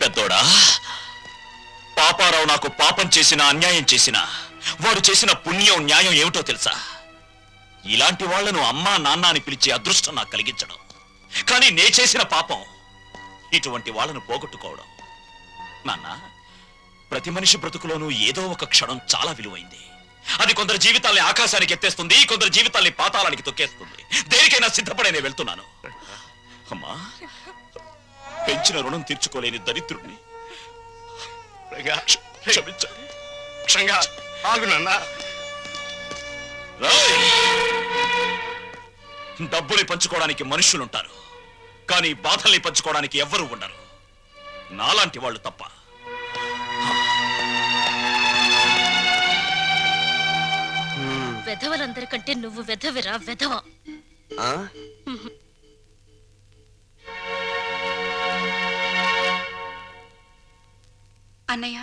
పెద్దోడా? పాపారావు నాకు పాపం చేసిన అన్యాయం చేసిన వాడు చేసిన పుణ్యం న్యాయం ఏమిటో తెలుసా? ఇలాంటి వాళ్ళను అమ్మా నాన్న అని పిలిచే అదృష్టం నాకు కలిగించడం. కానీ నే చేసిన పాపం ఇటువంటి వాళ్ళను పోగొట్టుకోవడం. నాన్న ప్రతి మనిషి బ్రతుకులోనూ ఏదో ఒక క్షణం చాలా విలువైంది. అది కొందరు జీవితాల్ని ఆకాశానికి ఎత్తేస్తుంది కొందరు జీవితాల్ని పాతాళానికి తొక్కేస్తుంది. దేనికైనా సిద్ధపడే నేను వెళ్తున్నాను. అమ్మా పెంచిన రుణం తీర్చుకోలేని దరిద్రుణ్ణి! డబ్బుని పంచుకోవడానికి మనుషులుంటారు కానీ బాధల్ని పంచుకోవడానికి ఎవ్వరూ ఉండరు. నాలాంటి వాళ్ళు తప్ప. వెధవలందరికంటే నువ్వు వెధవిరా వెధవ. అన్నయ్య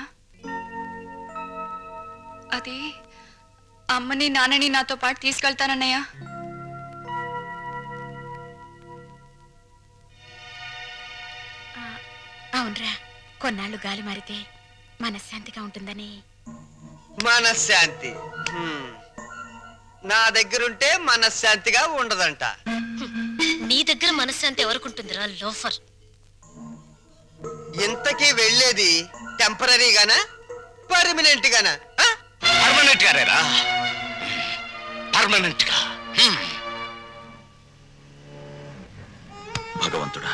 అది అమ్మని నాన్నని నాతో పాటు తీసుకెళ్తానన్నయ్య. అవునరా కొన్నాళ్ళు గాలి మారితే మనశ్శాంతిగా ఉంటుందని. మనశ్శాంతి. హ్మ్. నా దగ్గరుంటే మనశ్శాంతిగా ఉండదంట. నీ దగ్గర మనశ్శాంతి ఎవరికుంటుందిరా లోఫర్? ఇంతకీ వెళ్ళేది టెంపరీగానా? పర్మనెంట్ గానా పర్మనెంట్ గారేరా పర్మనెంట్గా భగవంతుడా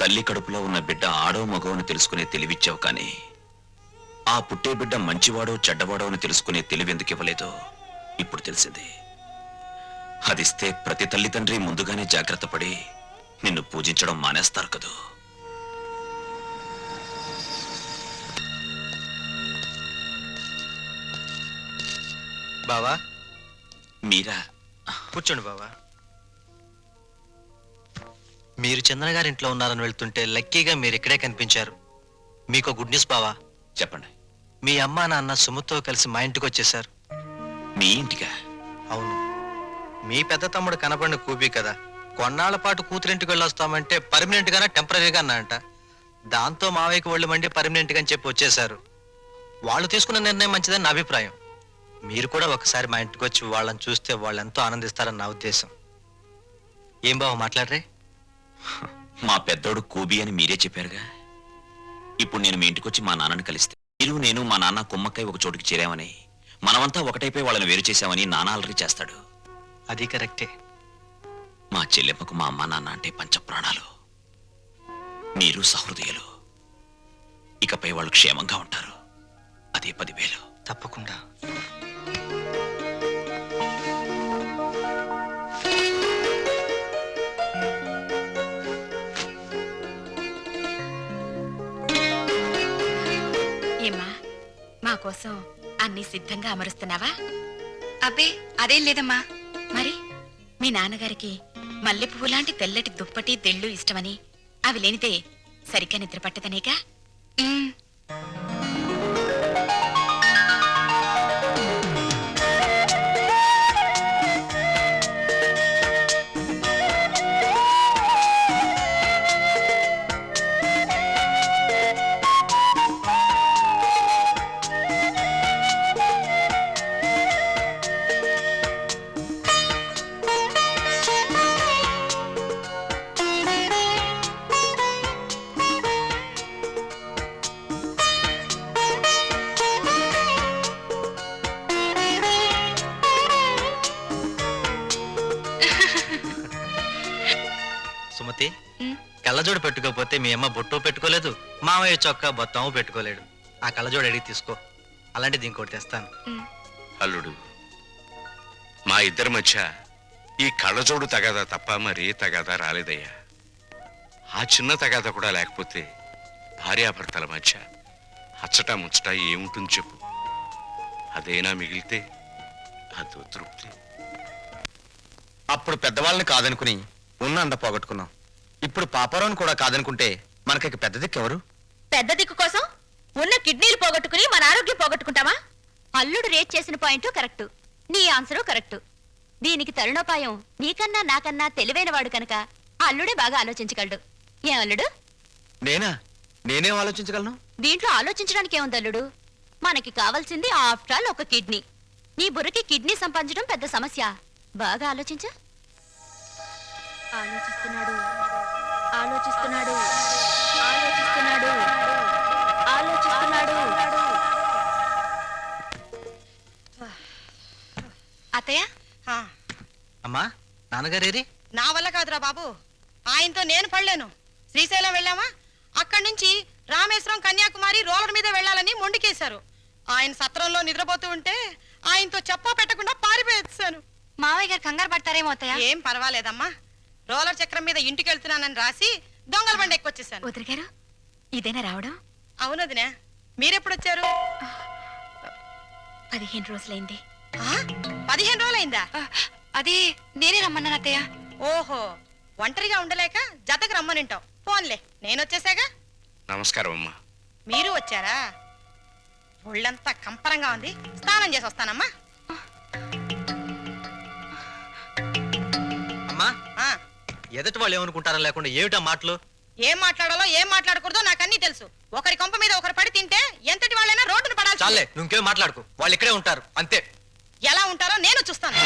తల్లి కడుపులో ఉన్న బిడ్డ ఆడో మగో అని తెలుసుకునే తెలివిచ్చావు కానీ ఆ పుట్టే బిడ్డ మంచివాడో చెడ్డవాడో అని తెలుసుకునే తెలివి ఎందుకు ఇవ్వలేదో ఇప్పుడు తెలిసింది. అదిస్తే ప్రతి తల్లిదండ్రి ముందుగానే జాగ్రత్త పడి నిన్ను పూజించడం మానేస్తారు కదూ. బావా? మీరా? కూర్చోండి బావా. మీరు చంద్ర గారి ఇంట్లో ఉన్నారని వెళ్తుంటే లక్కీగా మీరు ఇక్కడే కనిపించారు. మీకు గుడ్ న్యూస్ బావా. చెప్పండి. మీ అమ్మా నాన్న సుముతో కలిసి మా ఇంటికి వచ్చేసారు మీ ఇంటికా? అవును. మీ పెద్ద తమ్ముడు కనపడిన కూబీ కదా. కొన్నాళ్ళ పాటు కూతురింటికి వెళ్ళొస్తామంటే పర్మనెంట్ గానా టెంపరీగా అన్నారంట దాంతో మావయ్యకి ఒళ్ళు మండి పర్మనెంట్గా అని చెప్పి వచ్చేసారు వాళ్ళు తీసుకున్న నిర్ణయం మంచిదని నా అభిప్రాయం. మీరు కూడా ఒకసారి మా ఇంటికి వచ్చి వాళ్ళని చూస్తే వాళ్ళు ఎంతో ఆనందిస్తారని నా ఉద్దేశం. ఏం బావ మాట్లాడరే? మా పెద్దోడు కూబి అని మీరే చెప్పారుగా. ఇప్పుడు నేను మీ ఇంటికొచ్చి మా నాన్నని కలిస్తే మీరు నేను మా నాన్న కుమ్మక్కై ఒక చోటుకి చేరామని మనమంతా ఒకటైపోయి వాళ్ళని వేరు చేశామని నాన్న అలరి చేస్తాడు. అది కరెక్టే. మా చెల్లెమ్మకు మా అమ్మ నాన్న అంటే పంచప్రాణాలు. మీరు సహృదయులు. ఇకపై వాళ్ళు క్షేమంగా ఉంటారు. అదే పదివేలు. తప్పకుండా. కోసం అన్ని సిద్ధంగా అమరుస్తున్నావా? అబ్బే అదేం లేదమ్మా. మరి మీ నాన్నగారికి మల్లె పువ్వు లాంటి తెల్లటి దుప్పటి తెళ్ళు ఇష్టమని అవి లేనిదే సరిగ్గా నిద్ర పట్టదనేగా? కళ్ళజోడు పెట్టుకోకపోతే మీ అమ్మ బొట్టు పెట్టుకోలేదు మామయ్య చొక్కా బొత్తము పెట్టుకోలేడు. ఆ కళ్ళజోడు అడిగి తీసుకో. అలాంటిది ఇంకోటి తెస్తాను. అల్లుడు మా ఇద్దరి మధ్య ఈ కళ్ళజోడు తగాదా తప్ప మరే తగాదా రాలేదయ్యా. ఆ చిన్న తగాదా కూడా లేకపోతే భార్యాభర్తల మధ్య అచ్చట ముచ్చట ఏముంటుంది చెప్పు. అదేనా మిగిలితే అదో తృప్తి. అప్పుడు పెద్దవాళ్ళని కాదనుకుని ఉన్న అండ పోగొట్టుకున్నాం. ఇప్పుడు పాపారావుని కూడా కాదనుకుంటే మనకి పెద్ద దిక్కు ఎవరు? పెద్ద దిక్కు కోసం ఉన్న కిడ్నీలు పోగొట్టుకుని మన ఆరోగ్యం పోగొట్టుకుంటావా? అల్లుడు రేట్ చేసిన పాయింట్ కరెక్ట్. నీ ఆన్సరు కరెక్ట్. దీనికి తరుణోపాయం నీకన్నా నాకన్నా తెలివైన వాడు కనుక అల్లుడే బాగా ఆలోచించగలడు. ఏం అల్లుడు? నేనా? నేనేం ఆలోచించగలను? దీంట్లో ఆలోచించడానికి ఏముంది అల్లుడు? మనకి కావాల్సింది ఆఫ్టర్ ఆల్ ఒక కిడ్నీ. నీ బుర్రకి కిడ్నీ సంపాదించడం పెద్ద సమస్య. బాగా ఆలోచించు. ఆలోచిస్తున్నాడు. ఆలోచిస్తున్నాడు. ఆలోచిస్తున్నాడు. ఆలోచిస్తున్నాడు. అత్తయ్య? ఆ, అమ్మా నాన్నగారేరి? నా వల్ల కాదురా బాబు. ఆయనతో నేను పడలేను. శ్రీశైలం వెళ్ళామా? అక్కడి నుంచి రామేశ్వరం కన్యాకుమారి రోలర్ మీద వెళ్ళాలని మొండికేశారు. ఆయన సత్రంలో నిద్రపోతూ ఉంటే ఆయనతో చెప్పా పెట్టకుండా పారిపోయేసాను మావయ్య గారు కంగారు పడతారేమో అత్తయ్య? ఏం పర్వాలేదమ్మా. రోలర్ చక్రం మీద ఇంటికి వెళ్తున్నానని రాసి దొంగల బండి ఎక్కొచ్చేసాను వదిలి గారు ఇదేనా రావడం? అవునదినే మీరెప్పుడొచ్చారు? పదిహేను రోజులైంది. ఆ? పదిహేను రోజులైందా? ఆ, అది నేనే రమ్మన్నాను అత్తయ్య. ఓహో ఒంటరిగా ఉండలేక జతకు రమ్మనింటావు. పోన్లే నేను వచ్చేసాగా నమస్కారం అమ్మా. మీరు వచ్చారా? ఒళ్ళంతా కంపరంగా ఉంది. స్నానం చేసి వస్తానమ్మా. ఎదటి వాళ్ళు ఏమనుకుంటారో లేకుండా ఏమిటా మాటలు? ఏం మాట్లాడాలో ఏం మాట్లాడకూడదో నాకు అన్నీ తెలుసు. ఒకరి కొంప మీద ఒకరు పడి తింటే ఎంతటి వాళ్ళైనా రోడ్డును పడాలి చాలే నువ్వు మాట్లాడుకో. వాళ్ళు ఇక్కడే ఉంటారు అంతే. ఎలా ఉంటారో నేను చూస్తాను.